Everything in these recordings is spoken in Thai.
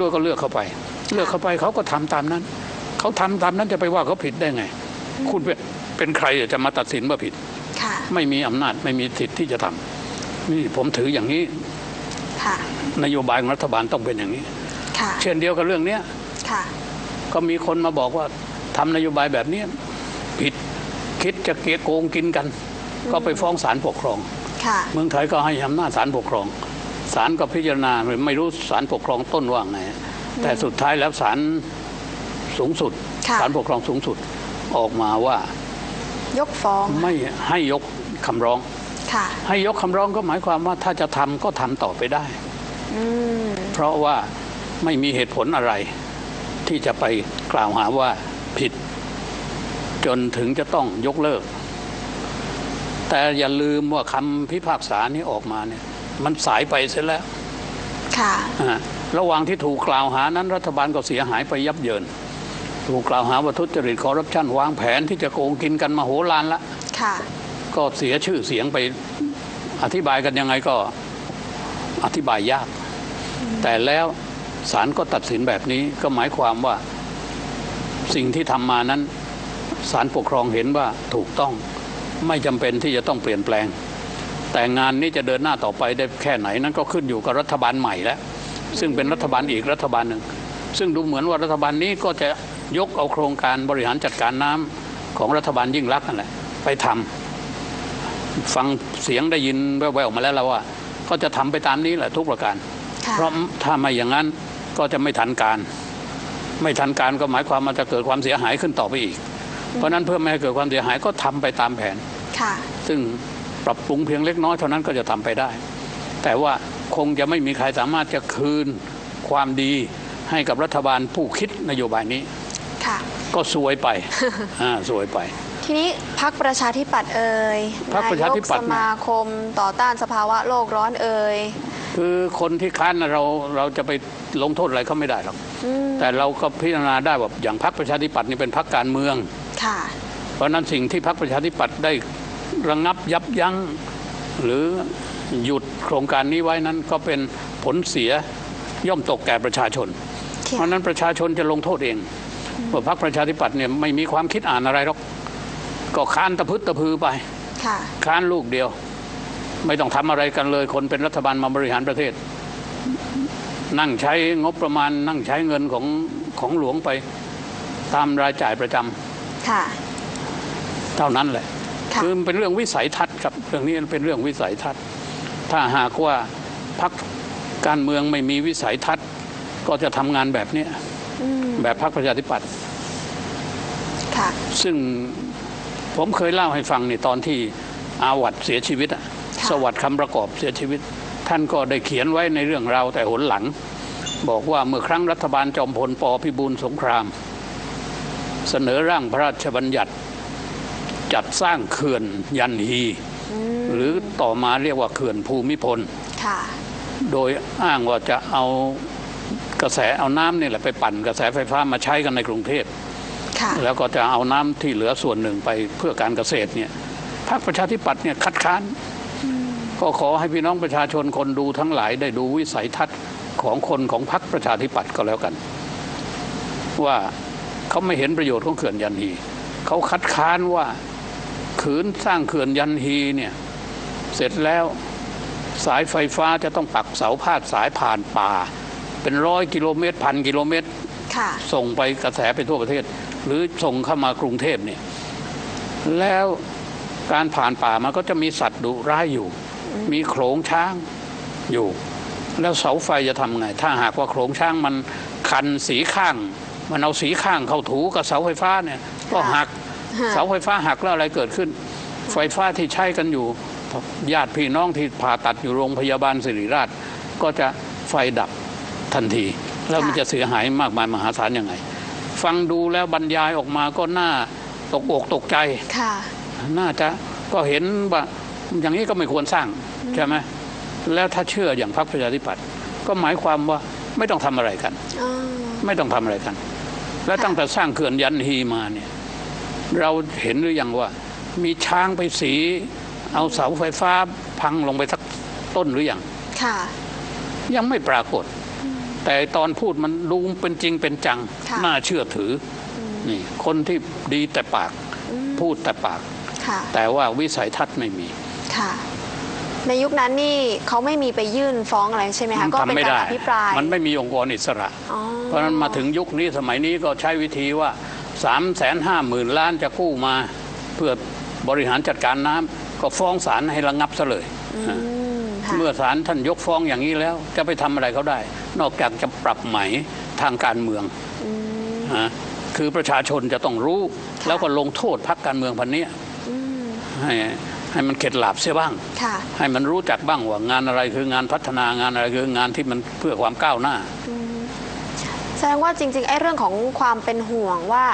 ด้วยก็เลือกเข้าไป เลือกเข้าไปเขาก็ทำตามนั้น เขาทำตามนั้นจะไปว่าเขาผิดได้ไง คุณเป็นเป็นใครจะมาตัดสินว่าผิดค่ะไม่มีอำนาจไม่มีสิทธิ์ที่จะทำนี่ผมถืออย่างนี้ค่ะนโยบายของรัฐบาลต้องเป็นอย่างนี้ค่ะเช่นเดียวกับเรื่องเนี้ยค่ะก็มีคนมาบอกว่าทำนโยบายแบบเนี้ยผิดคิดจะเกลียโกงกินกัน ก็ไปฟ้องศาลปกครองค่ะเมืองไทยก็ให้อำนาจศาลปกครอง ศาลก็พิจารณาไม่รู้ศาลปกครองต้นว่าไงแต่สุดท้ายแล้วศาลสูงสุดค่ะศาลปกครองสูงสุดออกมาว่า ยกฟ้องไม่ให้ยกคำร้องค่ะให้ยกคำร้องก็หมายความว่าถ้าจะทำก็ทำต่อไปได้อืมเพราะว่าไม่มีเหตุผลอะไร ที่จะไปกล่าวหาว่าผิด จนถึงจะต้องยกเลิก แต่อย่าลืมว่าคำพิพากษานี้ออกมาเนี่ย มันสายไปเสียแล้วค่ะอ่าระหว่างที่ถูกกล่าวหานั้นรัฐบาลก็เสียหายไปยับเยิน ถูกกล่าวหาว่าทุจริตคอร์รัปชันวางแผนที่จะโกงกินกันมาโหฬารละค่ะก็เสียชื่อเสียงไปอธิบายกันยังไงก็อธิบายยาก แต่แล้วศาลก็ตัดสินแบบนี้ก็หมายความว่าสิ่งที่ทำมานั้นศาลปกครองเห็นว่าถูกต้องไม่จำเป็นที่จะต้องเปลี่ยนแปลง แต่งานนี้จะเดินหน้าต่อไปได้แค่ไหนนั้นก็ขึ้นอยู่กับรัฐบาลใหม่แล้ว ซึ่งเป็นรัฐบาลอีกรัฐบาลหนึ่ง ซึ่งดูเหมือนว่ารัฐบาลนี้ก็จะยกเอาโครงการบริหารจัดการน้ำของรัฐบาลยิ่งรักษณ์นั่นแหละไปทำฟังเสียงได้ยินแว่วๆมาแล้วเราว่า ก็จะทำไปตามนี้แหละทุกประการค่ะเพราะถ้าไม่อย่างนั้นก็จะไม่ทันการ ไม่ทันการก็หมายความมันจะเกิดความเสียหายขึ้นต่อไปอีก เพราะฉะนั้นเพื่อไม่ให้เกิดความเสียหายก็ทำไปตามแผนค่ะซึ่ง ปรับปรุงเพียงเล็กน้อยเท่านั้นก็จะทำไปได้ แต่ว่าคงจะไม่มีใครสามารถจะคืนความดีให้กับรัฐบาลผู้คิดนโยบายนี้ค่ะก็ซวยไปอ่าซวยไป ทีนี้พักประชาธิปัตย์เอ่ยพรรคประชาธิปัตย์นยกสมาคมต่อต้านสภาวะโลกร้อนเอ่ยคือคนที่ค้านน่ะเราเราจะไปลงโทษอะไรเขาไม่ได้หรอกอืมแต่เราก็พิจารณาได้ว่าอย่างพรรคประชาธิปัตย์นี่เป็นพรรคการเมืองค่ะเพราะฉะนั้นสิ่งที่พรรคประชาธิปัตย์ได้ ระงับยับยั้งหรือหยุดโครงการนี้ไว้นั้นก็เป็นผลเสียย่อมตกแก่ประชาชนค่ะเพราะฉะนั้นประชาชนจะลงโทษเองว่าพรรคประชาธิปัตย์เนี่ยไม่มีความคิดอ่านอะไรหรอกก็ค้านตะพึดตะพือไปค่ะค้านลูกเดียว ไม่ต้องทำอะไรกันเลย คนเป็นรัฐบาลมาบริหารประเทศ นั่งใช้งบประมาณ นั่งใช้เงินของของหลวงไป ตามรายจ่ายประจำค่ะเท่านั้นแหละ ค่ะคือมันเป็นเรื่องวิสัยทัศน์ครับเรื่องนี้มันเป็นเรื่องวิสัยทัศน์ ถ้าหากว่าพักการเมืองไม่มีวิสัยทัศน์ ก็จะทำงานแบบเนี้ยอืมแบบพรรคประชาธิปัตย์ค่ะซึ่งผมเคยเล่าให้ฟังนี่ตอนที่อาวัตเสียชีวิตอะค่ะสวัสดิ์คำประกอบเสียชีวิต ท่านก็ได้เขียนไว้ในเรื่องราวแต่หนหลัง บอกว่าเมื่อครั้งรัฐบาลจอมพลปพิบูลสงคราม เสนอร่างพระราชบัญญัติ จัดสร้างเขื่อนยันฮีอืมหรือต่อมาเรียกว่าเขื่อนภูมิพลค่ะโดยอ้างว่าจะเอากระแสเอาน้ำนี่แหละไปปั่นกระแสไฟฟ้ามาใช้กันในกรุงเทพค่ะแล้วก็จะเอาน้ำที่เหลือส่วนหนึ่งไปเพื่อการเกษตรเนี่ยพรรคประชาธิปัตย์เนี่ยคัดค้าน ก็ขอให้พี่น้องประชาชนคนดูทั้งหลายได้ดูวิสัยทัศน์ของคนของพรรคประชาธิปัตย์ก็แล้วกัน ว่าเขาไม่เห็นประโยชน์ของเขื่อนยันฮีเขาคัดค้านว่า ขืนสร้างเขื่อนยันฮีเนี่ยเสร็จแล้วสายไฟฟ้าจะต้องปักเสาพาดสายผ่านป่า เป็นร้อยกิโลเมตรพันกิโลเมตรค่ะส่งไปกระแสไปทั่วประเทศ หรือส่งเข้ามากรุงเทพเนี่ยแล้วการผ่านป่ามันก็จะมีสัตว์ดุร้ายอยู่ มีโขลงช้างอยู่ แล้วเสาไฟจะทำไง ถ้าหากว่าโขลงช้างมันคันสีข้าง มันเอาสีข้างเข้าถูกับเสาไฟฟ้าเนี่ยก็หักค่ะ เสาไฟฟ้าหักแล้วอะไรเกิดขึ้น ไฟฟ้าที่ใช้กันอยู่ญาติพี่น้องที่ผ่าตัดอยู่โรงพยาบาลศิริราช ก็จะไฟดับทันที แล้วมันค่ะจะเสียหายมากมายมหาศาลยังไง ฟังดูแล้วบรรยายออกมาก็น่าตกอกตกใจค่ะน่าจะก็เห็นว่าอย่างนี้ก็ไม่ควรสร้างใช่ไหมแล้วถ้าเชื่ออย่างพรรคประชาธิปัตย์ก็หมายความว่าไม่ต้องทำอะไรกันอ๋อไม่ต้องทำอะไรกัน แล้วตั้งแต่สร้างเขื่อนยันฮีมาเนี่ย เราเห็นหรือยังว่า มีช้างไปสี เอาเสาไฟฟ้าพังลงไปสักต้นหรือยังค่ะ ยังไม่ปรากฏ แต่ตอนพูดมันดูเป็นจริงเป็นจังค่ะน่าเชื่อถืออนี่คนที่ดีแต่ปากพูดแต่ปากค่ะแต่ว่าวิสัยทัศน์ไม่มีค่ะในยุคนั้นนี่เขาไม่มีไปยื่นฟ้องอะไรใช่ไหมคะก็ทำเป็นไม่การได้อภิปรายมันไม่มีองค์กรอิสระอ๋อเพราะฉะนั้นมาถึงยุคนี้สมัยนี้ก็ใช้วิธีว่า 3ามแสนห้าหมื่นล้านจะกู้มา เพื่อบริหารจัดการน้ำก็ฟ้องศาลให้ระงับซะเลยอืมค่ะเมื่อศาลท่านยกฟ้องอย่างนี้แล้ว จะไปทำอะไรเขาได้ นอกจากจะปรับใหม่ทางการเมืองฮะคือประชาชนจะต้องรู้ แล้วก็ลงโทษพรรคการเมืองพันนี้ยอืมให้ให้มันเข็ดหลาบเสียบ้างค่ะให้มันรู้จักบ้างว่างานอะไรคืองานพัฒนางานอะไรคืองานที่มันเพื่อความก้าวหน้า แสดงว่าจริงๆไอ้เรื่องของความเป็นห่วงว่า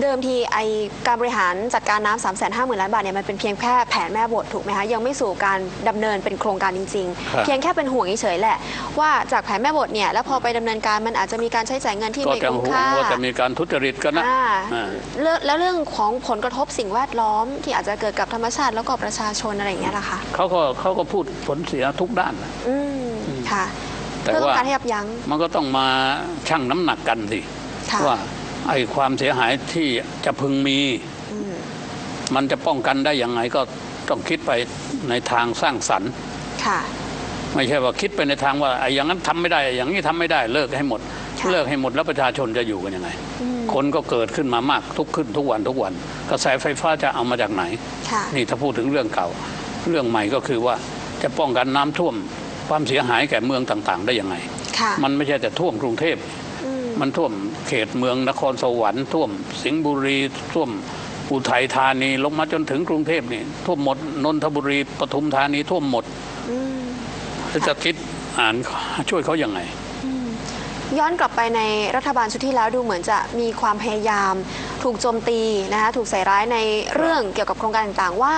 เดิมทีไอการบริหารจัดการน้ำสามแสนห้าหมื่นล้านบาทเนี่ยมันเป็นเพียงแค่แผนแม่บทถูกไหมคะยังไม่สู่การดำเนินเป็นโครงการจริงครับๆเพียงแค่เป็นห่วงเฉยๆแหละ ว่าจากแผนแม่บทเนี่ยแล้วพอไปดำเนินการมันอาจจะมีการใช้จ่ายเงินที่ก็ไม่จะคุ้มห่วงค่า ว่าจะมีการทุจริตกันนะอ่าอ่า เรื่องแล้วเรื่องของผลกระทบสิ่งแวดล้อมที่อาจจะเกิดกับธรรมชาติแล้วก็ประชาชนอะไรอย่างเงี้ยล่ะคะเขาก็เขาก็พูดผลเสียทุกด้านนะ อืมค่ะ แต่เพื่อต้อว่างการให้ยับยั้งมันก็ต้องมาชั่งน้ำหนักกันสิค่ะว่าไอ้ความเสียหายที่จะพึงมีอืมมันจะป้องกันได้ยังไงก็ต้องคิดไปในทางสร้างสรรค์ค่ะไม่ใช่ว่าคิดไปในทางว่าไอ้อย่างนั้นทำไม่ได้ อย่างนี้ทำไม่ได้เลิกให้หมดค่ะเลิกให้หมดแล้วประชาชนจะอยู่กันยังไงอืมคนก็เกิดขึ้นมามากทุกขึ้นทุกวันทุกวัน กระแสไฟฟ้าจะเอามาจากไหนค่ะนี่ถ้าพูดถึงเรื่องเก่า เรื่องใหม่ก็คือว่าจะป้องกันน้ำท่วม ความเสียหายแก่เมืองต่างๆ ได้ยังไงค่ะมันไม่ใช่แต่ท่วมกรุงเทพอืมมันท่วมเขตเมืองนครสวรรค์ท่วมสิงห์บุรีท่วมอุทัยธานีลงมาจนถึงกรุงเทพนี่ท่วมหมดนนทบุรีปทุมธานีท่วมหมดอืมแล้วจะคิดอ่านช่วยเขายังไงย้อนกลับไปในรัฐบาลชุดที่แล้วดูเหมือนจะมีความพยายาม ถูกโจมตีนะคะถูกใส่ร้ายในเรื่องเกี่ยวกับโครงการต่างๆว่า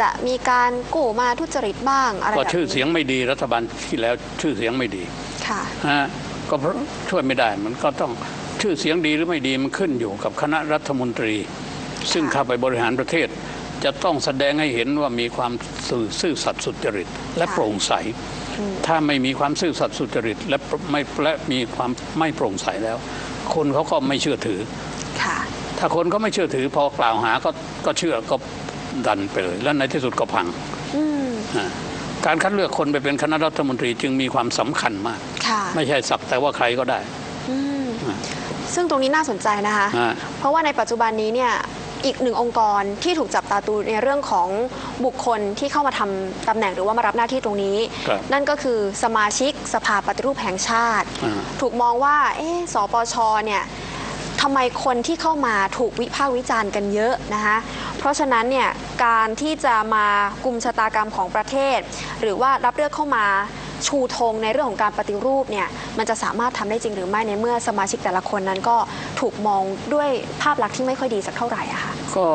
จะมีการกู้มาทุจริตบ้างอะไรก็แบบชื่อนี้เสียงไม่ดีรัฐบาลที่แล้วชื่อเสียงไม่ดีค่ะฮะก็เพราะช่วยไม่ได้มันก็ต้องชื่อเสียงดีหรือไม่ดีมันขึ้นอยู่กับคณะรัฐมนตรี ซึ่งเข้าไปบริหารประเทศ จะต้องแสดงให้เห็นว่ามีความสื่อซื่อสัตย์สุจริต และค่ะโปร่งใส ถ้าไม่มีความซื่อสัตย์สุจริต และไม่และมีความไม่โปร่งใสแล้ว คนเขาก็ไม่เชื่อถือค่ะถ้าคนเขาไม่เชื่อถือพอกล่าวหาก็ก็เชื่อก็ ดันไปเลย แล้วในที่สุดก็พังอืมอ่าการคัดเลือกคนไปเป็นคณะรัฐมนตรีจึงมีความสำคัญมากค่ะไม่ใช่สักแต่ว่าใครก็ได้อืมอ่าซึ่งตรงนี้น่าสนใจนะคะอ่าเพราะว่าในปัจจุบันนี้เนี่ยอีกหนึ่งองค์กรที่ถูกจับตาตูในเรื่องของบุคคลที่เข้ามาทำตำแหน่งหรือว่ามารับหน้าที่ตรงนี้ครับนั่นก็คือสมาชิกสภาปฏิรูปแห่งชาติอ่าถูกมองว่าเอ๊ะสปชเนี่ย ทำไมคนที่เข้ามาถูกวิพากษ์วิจารณ์กันเยอะนะคะเพราะฉะนั้นเนี่ยการที่จะมากลุ่มชะตากรรมของประเทศ หรือว่ารับเลือกเข้ามาชูธงในเรื่องของการปฏิรูปเนี่ยมันจะสามารถทำได้จริงหรือไม่ในเมื่อสมาชิกแต่ละคนนั้นก็ถูกมองด้วยภาพลักษณ์ที่ไม่ค่อยดีสักเท่าไหร่อะค่ะก็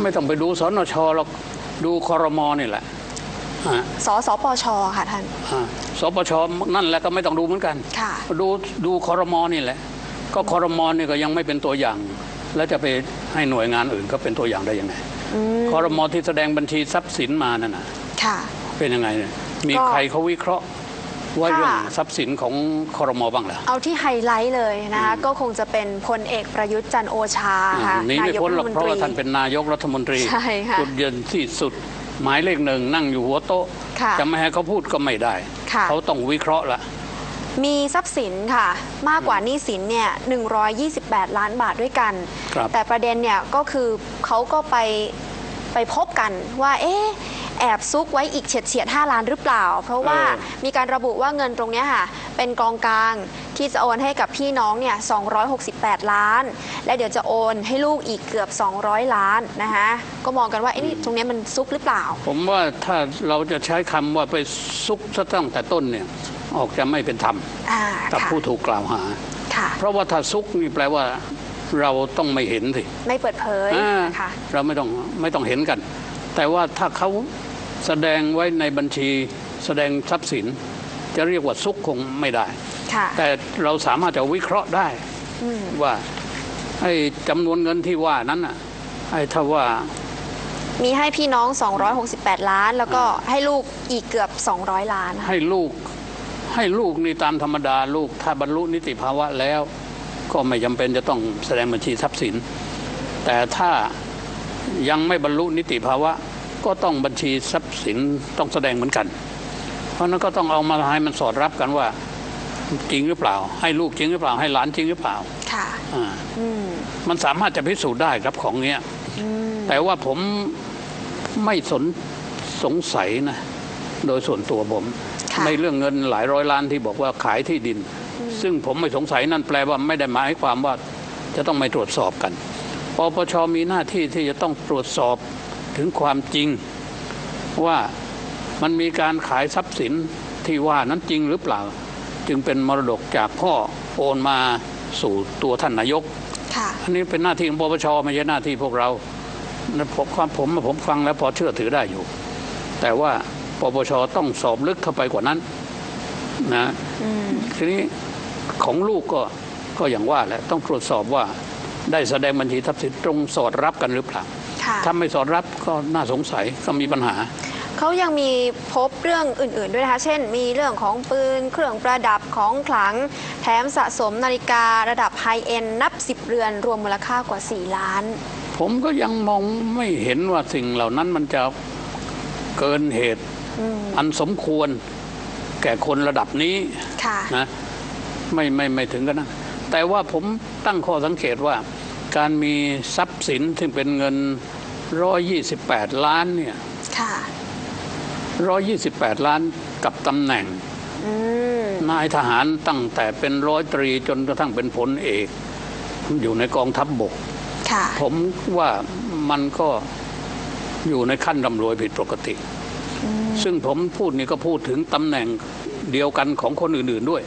ไม่ต้องไปดูสนชหรอกดูคอรมอนี่แหละอ่าสสปชค่ะท่านอ่าสปชนั่นแหละก็ไม่ต้องดูเหมือนกันค่ะดูดูคอรมอนี่แหละ ก็คอรมอนี่ก็ยังไม่เป็นตัวอย่าง แล้วจะไปให้หน่วยงานอื่นก็เป็นตัวอย่างได้ยังไงอืมคอรมอที่แสดงบัญชีทรัพย์สินมานั่นน่ะค่ะเป็นยังไงเนี่ยมีก็ใครเขาวิเคราะห์ว่าค่ะเรื่องทรัพย์สินของคอรมอบ้างเหรอเอาที่ไฮไลท์เลยนะคะก็คงจะเป็นพลเอกประยุทธ์จันทร์โอชาค่ะหนีไม่พ้นหรอกฐเพราะว่าท่านเป็นนายกรัฐมนตรีใช่ค่ะจุดยืนที่สุดหมายเลขหนึ่งนั่งอยู่หัวโต๊ะค่ะจะไม่ให้เขาพูดก็ไม่ได้ค่ะเขาต้องวิเคราะห์ละ มีทรัพย์สินค่ะ มากกว่าหนี้สินเนี่ย128 ล้านบาทด้วยกัน ครับ แต่ประเด็นเนี่ยก็คือเขาก็ไปไปพบกันว่าเอ๊ะแอบซุกไว้อีกเฉียดเฉียดๆ5ล้านหรือเปล่า เพราะว่ามีการระบุว่าเงินตรงเนี้ยค่ะ เป็นกองกลางที่จะโอนให้กับพี่น้องเนี่ย268 ล้าน และเดี๋ยวจะโอนให้ลูกอีกเกือบ 200 ล้านนะคะก็มองกันว่าเอ๊ะนี่ตรงเนี้ยมันซุกหรือเปล่า ผมว่าถ้าเราจะใช้คำว่าไปซุกซะตั้งแต่ต้นเนี่ย ออกจะไม่เป็นธรรมอ่ากับค่ะผู้ถูกกล่าวหาค่ะเพราะว่าถ้าซุกนี่แปลว่าเราต้องไม่เห็นสิไม่เปิดเผยอ่านะคะเราไม่ต้องไม่ต้องเห็นกัน แต่ว่าถ้าเขาแสดงไว้ในบัญชี แสดงทรัพย์สิน จะเรียกว่าซุกคงไม่ได้ค่ะแต่เราสามารถจะวิเคราะห์ได้อืมว่าไอ้จำนวนเงินที่ว่านั้นน่ะไอ้ถ้าว่ามีให้พี่น้อง 268 ล้าน แล้วก็ให้ลูกอีกเกือบ 200 ล้านนะคะให้ลูก ให้ลูกนี่ตามธรรมดาลูกถ้าบรรลุนิติภาวะแล้ว ก็ไม่จำเป็นจะต้องแสดงบัญชีทรัพย์สิน แต่ถ้ายังไม่บรรลุนิติภาวะ ก็ต้องบัญชีทรัพย์สินต้องแสดงเหมือนกัน เพราะฉะนั้นก็ต้องเอามาให้มันสอดรับกันว่าจริงหรือเปล่า ให้ลูกจริงหรือเปล่า ให้หลานจริงหรือเปล่า ค่ะอ่าอืมมันสามารถจะพิสูจน์ได้ครับของเนี้ยอืมแต่ว่าผมไม่สนสงสัยนะ โดยส่วนตัวผมค่ะ ในเรื่องเงินหลายร้อยล้านที่บอกว่าขายที่ดิน ซึ่งผมไม่สงสัยนั่นแปลว่าไม่ได้หมายความว่าจะต้องไม่ตรวจสอบกันปปชมีหน้าที่ที่จะต้องตรวจสอบถึงความจริง ว่ามันมีการขายทรัพย์สินที่ว่านั้นจริงหรือเปล่า จึงเป็นมรดกจากพ่อโอนมาสู่ตัวท่านนายกค่ะอันนี้เป็นหน้าที่ของปปชไม่ใช่หน้าที่พวกเรานะผมความผมผมฟังแล้วพอเชื่อถือได้อยู่ แต่ว่า ปปชต้องสอบลึกเข้าไปกว่านั้นนะอืมทีนี้ของลูกก็ก็อย่างว่าแหละต้องตรวจสอบว่าได้แสดงบัญชีทรัพย์สินตรงสอดรับกันหรือเปล่าค่ะถ้าไม่สอดรับก็น่าสงสัยก็มีปัญหา เขายังมีพบเรื่องอื่น ๆ ด้วยนะคะ เช่น มีเรื่องของปืน เครื่องประดับของขลัง แถมสะสมนาฬิการะดับไฮเอ็นนับ 10 เรือน รวมมูลค่ากว่า 4 ล้าน ผมก็ยังมองไม่เห็นว่าสิ่งเหล่านั้นมันจะเกินเหตุ อืมอันสมควรแก่คนระดับนี้ค่ะนะไม่ไม่ไม่ถึงกันนะแต่ว่าผมตั้งข้อสังเกตว่า การมีทรัพย์สินซึ่งเป็นเงิน 128 ล้านเนี่ยค่ะ128 ล้านกับตำแหน่งอืมนายทหารตั้งแต่เป็นร้อยตรีจนกระทั่งเป็นพลเอก อยู่ในกองทัพบบกค่ะผมว่ามันก็อยู่ในขั้นร่ำรวยผิดปกติ ซึ่งผมพูดนี่ก็พูดถึงตำแหน่งเดียวกันของคนอื่นๆด้วย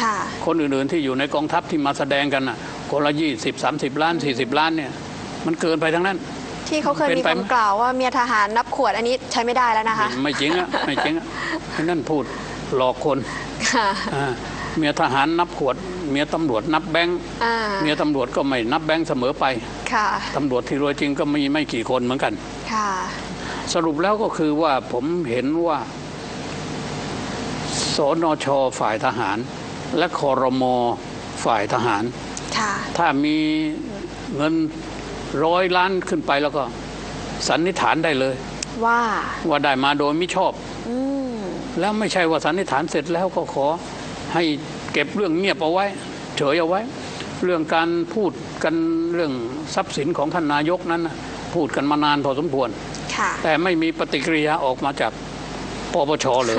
ค่ะคนอื่นๆที่อยู่ในกองทัพที่มาแสดงกันน่ะคนละยี่สิบสามสิบล้านสี่สิบล้านเนี่ย มันเกินไปทั้งนั้น ที่เขาเคยเป็นมีไปคำกล่าวว่าเมียทหารนับขวดอันนี้ใช้ไม่ได้แล้วนะคะ ไม่ไม่จริงอะไม่จริงอะไอ้นั่นพูดหลอกคนค่ะอ่าเมียทหารนับขวด เมียตำรวจนับแบงค์อ่าเมียตำรวจก็ไม่นับแบงค์เสมอไปค่ะตำรวจที่รวยจริงก็มีไม่กี่คนเหมือนกันค่ะ สรุปแล้วก็คือว่าผมเห็นว่าสนชฝ่ายทหาร และคอรมอฝ่ายทหารค่ะถ้ามีเงินร้อยล้านขึ้นไปแล้วก็ สันนิษฐานได้เลย ว่าว่าได้มาโดยไม่ชอบอืมแล้วไม่ใช่ว่าสันนิษฐานเสร็จแล้วก็ขอให้เก็บเรื่องเงียบเอาไว้ เฉยเอาไว้ เรื่องการพูดกันเรื่องทรัพย์สินของท่านนายกนั้นน่ะพูดกันมานานพอสมควรค่ะ แต่ไม่มีปฏิกิริยาออกมาจากปปชเลย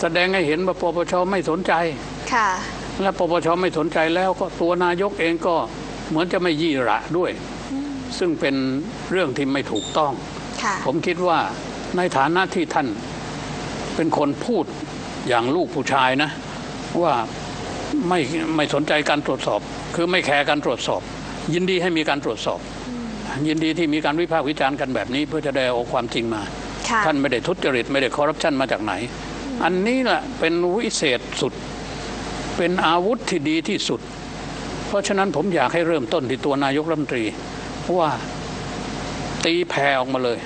แสดงให้เห็นว่าปปชไม่สนใจค่ะและปปชไม่สนใจแล้วก็ตัวนายกเองก็เหมือนจะไม่ยี่หระด้วย ซึ่งเป็นเรื่องที่ไม่ถูกต้องค่ะผมคิดว่าในฐานะที่ท่านเป็นคนพูดอย่างลูกผู้ชายนะ ว่าไม่ไม่สนใจการตรวจสอบ คือไม่แคร์การตรวจสอบ ยินดีให้มีการตรวจสอบ ยินดีที่มีการวิพากษ์วิจารณ์กันแบบนี้ เพื่อจะได้เอาความจริงมาค่ะท่านไม่ได้ทุจริตไม่ได้คอร์รัปชันมาจากไหน อันนี้แหละเป็นวิเศษสุด เป็นอาวุธที่ดีที่สุด เพราะฉะนั้นผมอยากให้เริ่มต้นที่ตัวนายกรัฐมนตรีว่าตีแผ่ออกมาเลย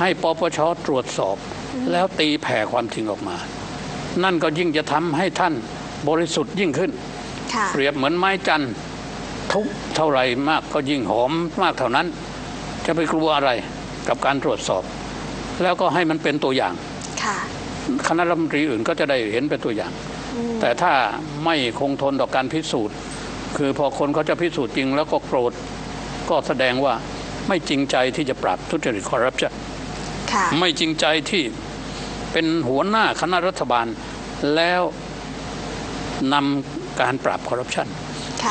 ให้ปปชตรวจสอบ แล้วตีแผ่ความจริงออกมา นั่นก็ยิ่งจะทำให้ท่านบริสุทธิ์ยิ่งขึ้นค่ะเปรียบเหมือนไม้จันทร์ ทุบเท่าไหรมากก็ยิ่งหอมมากเท่านั้น จะไปกลัวอะไรกับการตรวจสอบ แล้วก็ให้มันเป็นตัวอย่างค่ะคณะรัฐมนตรีอื่นก็จะได้เห็นเป็นตัวอย่าง แต่ถ้าไม่คงทนต่อการพิสูจน์ คือพอคนเขาจะพิสูจน์จริงแล้วก็โกรธก็แสดงว่าไม่จริงใจที่จะปราบทุจริตคอร์รัปชันค่ะไม่จริงใจที่เป็นหัวหน้าคณะรัฐบาลแล้วนำการปราบคอร์รัปชันค่ะ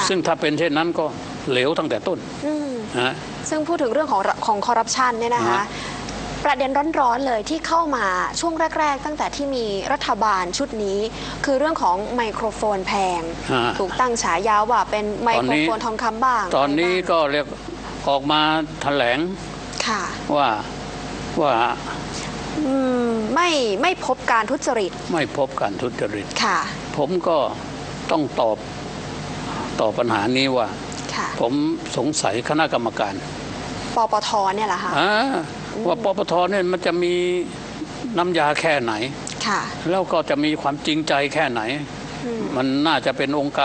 ซึ่งถ้าเป็นเช่นนั้นก็เหลวตั้งแต่ต้นอืมนะซึ่งพูดถึงเรื่องของของคอร์รัปชันเนี่ยนะคะฮะประเด็นร้อนๆเลยที่เข้ามาช่วงแรก ๆ ตั้งแต่ที่มีรัฐบาลชุดนี้ คือเรื่องของไมโครโฟนแพง ฮะ ถูกตั้งฉายาว่าเป็นไมโครโฟนทองคำบ้างตอนนี้ะไรบ้างก็เรียกออกมาแถลงค่ะ ว่าว่าอืมไม่ไม่พบการทุจริตไม่พบการทุจริต ค่ะ ผมก็ต้องตอบ ตอบปัญหานี้ว่าค่ะผมสงสัยคณะกรรมการปปทเนี่ยแหละค่ะอ่าว่าปปทเนี่ยมันจะมีน้ำยาแค่ไหนค่ะแล้วก็จะมีความจริงใจแค่ไหนอืมมันน่าจะเป็นองค์การ